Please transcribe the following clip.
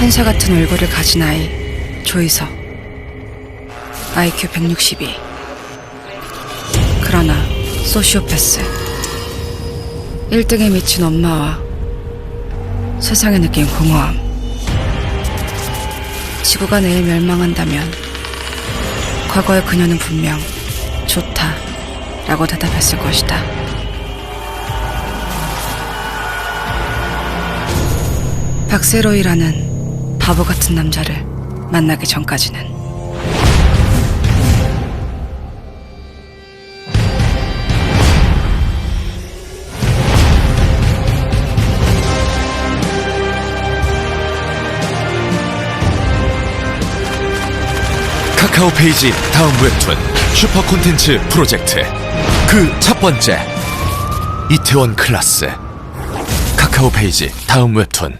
천사 같은 얼굴을 가진 아이 조이서. IQ 162 그러나 소시오패스. 1등에 미친 엄마와 세상에 느낀 공허함. 지구가 내일 멸망한다면 과거의 그녀는 분명 좋다 라고 대답했을 것이다. 박세로이라는 바보 같은 남자를 만나기 전까지는. 카카오 페이지 다음 웹툰 슈퍼 콘텐츠 프로젝트. 그 첫 번째. 이태원 클라스. 카카오 페이지 다음 웹툰